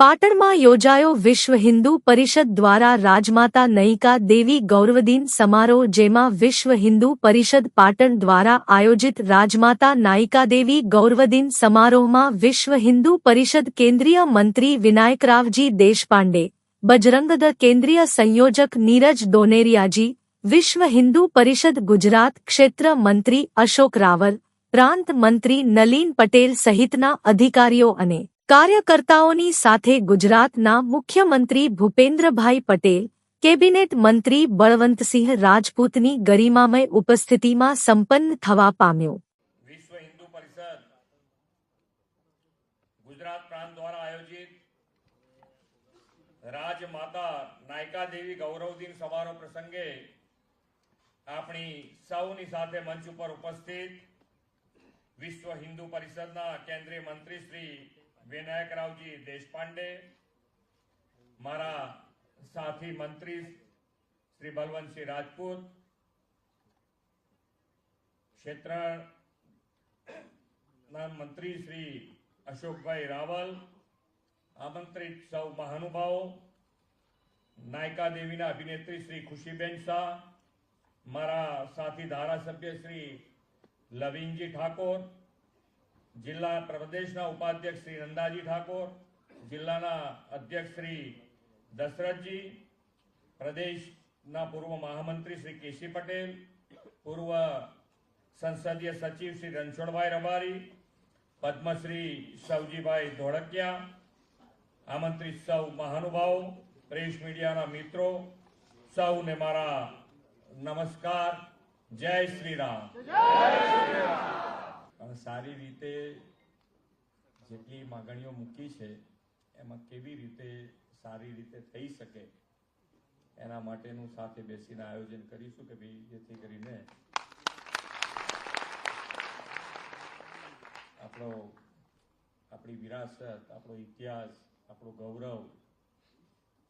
પાટણમાં યોજાયો વિશ્વ હિન્દુ પરિષદ દ્વારા રાજમાતા નયિકા દેવી ગૌરવદિન સમારોહ જેમાં વિશ્વ હિન્દુ પરિષદ પાટણ દ્વારા આયોજિત રાજમાતા નાયિકા દેવી ગૌરવદિન સમારોહમાં વિશ્વ હિન્દુ પરિષદ કેન્દ્રીય મંત્રી વિનાયકરાવજી દેશપાંડે બજરંગદ કેન્દ્રીય સંયોજક નીરજ દોનેરિયાજી, વિશ્વ હિન્દુ પરિષદ ગુજરાત ક્ષેત્ર મંત્રી અશોક રાવલ, પ્રાંત મંત્રી નલીન પટેલ સહિતના અધિકારીઓ અને કાર્યકર્તાઓની સાથે ગુજરાતના મુખ્યમંત્રી ભૂપેન્દ્રભાઈ પટેલ, કેબિનેટ મંત્રી બળવંતસિંહ રાજપૂતની ગરિમામય ઉપસ્થિતિમાં સંપન્ન થવા પામ્યો. વિશ્વ હિન્દુ પરિષદ ગુજરાત પ્રાંત દ્વારા આયોજિત રાજમાતા નાયકા દેવી ગૌરવ દિન સમારોહ પ્રસંગે આપણી સૌની સાથે મંચ ઉપર ઉપસ્થિત વિશ્વ હિન્દુ પરિષદના કેન્દ્રીય મંત્રી શ્રી વિનાયકરાવજી દેશપાંડે, મારા સાથી મંત્રી શ્રી બલવંતસિંહ રાજપૂત, ક્ષેત્રના મંત્રી શ્રી અશોકભાઈ રાવલ આમંત્રિત સૌ મહાનુભાવો, નાયકા દેવીના અભિનેત્રી શ્રી ખુશીબેન શાહ, મારા સાથી ધારાસભ્ય શ્રી લવિંગજી ઠાકોર, જિલ્લા પ્રદેશના ઉપાધ્યક્ષ શ્રી નંદાજી ઠાકોર, જિલ્લાના અધ્યક્ષ શ્રી દશરથજી, પ્રદેશના પૂર્વ મહામંત્રી શ્રી કેસી પટેલ, પૂર્વ સંસદીય સચિવ શ્રી રણછોડભાઈ રબારી, પદ્મશ્રી સવજીભાઈ ધોળકિયા આમંત્રિત સૌ મહાનુભાવો પ્રેસ મીડિયાના મિત્રો સૌને મારા નમસ્કાર. જય શ્રી રામ. સારી રીતે જેટલી માગણીઓ મૂકી છે એમાં કેવી રીતે સારી રીતે થઈ શકે એના માટેનું સાથે બેસીને આયોજન કરીશું કે ભાઈ જેથી કરીને આપણો આપણી વિરાસત આપણો ઇતિહાસ આપણું ગૌરવ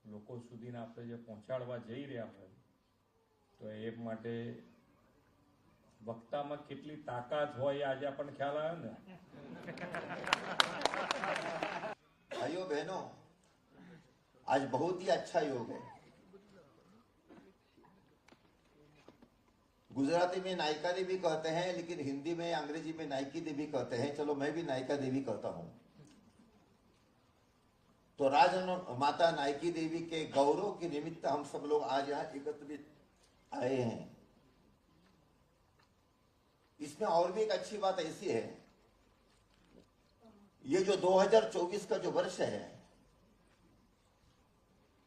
લોકો સુધીને આપણે જે પહોંચાડવા જઈ રહ્યા હોય તો એ માટે વક્તામાં કેટલી તાકાત હોય એ આજે આપણને ખ્યાલ આવ્યો ને भाइयों बहनों आज बहुत ही अच्छा योग है गुजराती में नायिका देवी कहते हैं लेकिन हिंदी में अंग्रेजी में नायकी देवी कहते हैं चलो मैं भी नायिका देवी कहता हूं तो राज माता नायकी देवी के गौरव के निमित्त हम सब लोग आज यहाँ एकत्रित आए हैं। इसमें और भी एक अच्छी बात ऐसी है, ये जो 2024 का जो वर्ष है,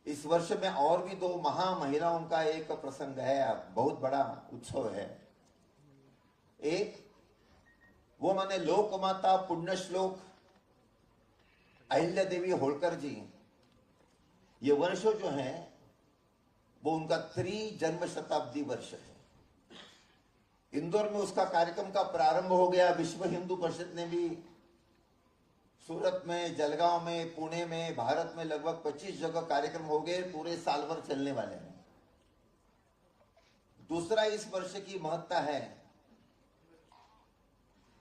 इस वर्ष में और भी दो महा महिलाओं का एक प्रसंग है, बहुत बड़ा उत्सव है। एक, वो माने लोक माता पुण्य श्लोक अहिल्या देवी होलकर जी, ये वर्षो जो है, वो उनका त्रि जन्म शताब्दी वर्ष है। इंदौर में उसका कार्यक्रम का प्रारंभ हो गया। विश्व हिंदू परिषद ने भी सूरत में, जलगांव में, पुणे में, भारत में लगभग 25 जगह कार्यक्रम हो गए। पूरे साल भर चलने वाले हैं। दूसरा इस वर्ष की महत्ता है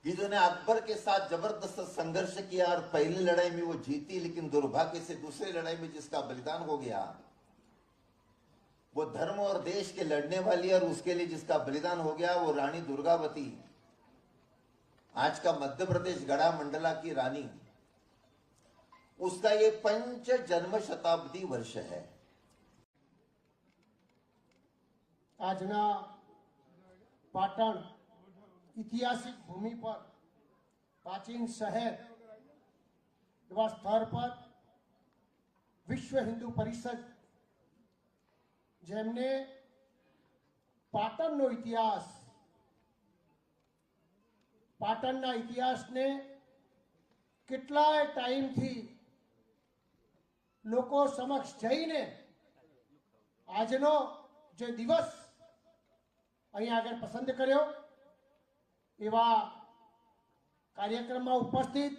कि जिन्होंने अकबर के साथ जबरदस्त संघर्ष किया और पहली लड़ाई में वो जीती लेकिन दुर्भाग्य से दूसरी लड़ाई में जिसका बलिदान हो गया वो धर्म और देश के लड़ने वाली और उसके लिए जिसका बलिदान हो गया वो रानी दुर्गावती आज का मध्य प्रदेश गढ़ा मंडला की रानी उसका ये पंच जन्म शताब्दी वर्ष है આજના પાટણ ઐતિહાસિક ભૂમિ પર, પ્રાચીન શહેર એવા સ્થળ પર વિશ્વ હિન્દુ પરિષદ, જેમને પાટણનો ઇતિહાસ, પાટણના ઇતિહાસને કેટલાય ટાઈમથી લોકો સમક્ષ જઈને આજનો જે દિવસ અહીંયા આગળ પસંદ કર્યો. એવા કાર્યક્રમમાં ઉપસ્થિત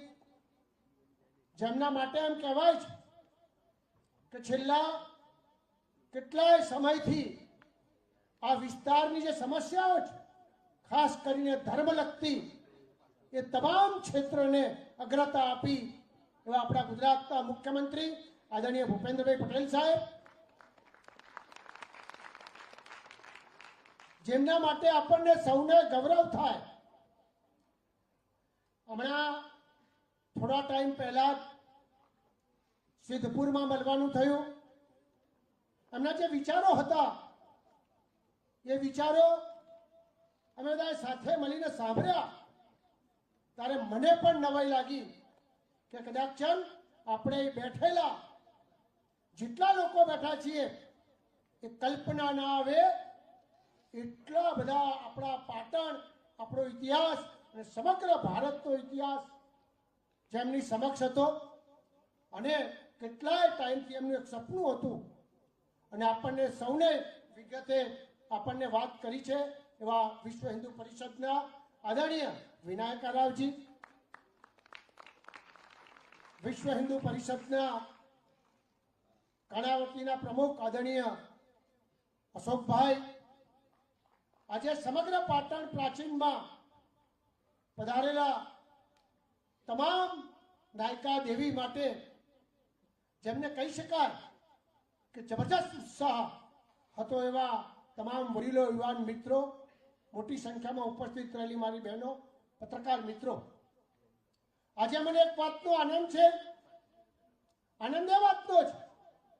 જેમના માટે એમ કહેવાય છે કે છેલ્લા કેટલાય સમયથી આ વિસ્તારની જે સમસ્યાઓ છે, ખાસ કરીને ધર્મ લગતી એ તમામ ક્ષેત્રને અગ્રતા આપી એવા આપણા ગુજરાતના મુખ્યમંત્રી આદરણીય ભૂપેન્દ્રભાઈ પટેલ સાહેબ, જેમના માટે આપણને સૌને ગૌરવ થાય હમણાં થોડા ટાઈમ પહેલા સિદ્ધપુરમાં મળવાનું થયું. એમના જે વિચારો હતા, એ વિચારો અમે બધા સાથે મળીને સાંભળ્યા. ત્યારે મને પણ નવાઈ લાગી કે કદાચ ચંદ, આપણે બેઠેલા જેટલા લોકો બેઠા છીએ, એ કલ્પના ના આવે. એટલા બધા આપણા પાટણ, આપણો ઇતિહાસ અને સમગ્ર ભારતનો ઇતિહાસ જેમની સમક્ષ હતો અને કેટલાય ટાઈમથી એમનું એક સપનું હતું. અને આપણને સૌને વિગતે આપણને વાત કરી છે એવા વિશ્વ હિન્દુ પરિષદના આદરણીય વિનાયકા રાવજી વિશ્વ હિન્દુ પરિષદના કર્ણાવતીના પ્રમુખ આદરણીય અશોકભાઈ, આજે સમગ્ર પાટણ પ્રાચીનમાં પધારેલા તમામ નાયકા દેવી માટે જેમને કહી શકાય કે જબરજસ્ત ઉત્સાહ હતો એવા તમામ વડીલો, યુવાન મિત્રો, મોટી સંખ્યામાં ઉપસ્થિત રહેલી મારી બહેનો, પત્રકાર મિત્રો. આજે મને એક વાતનો આનંદ છે. આનંદ એ વાતનો છે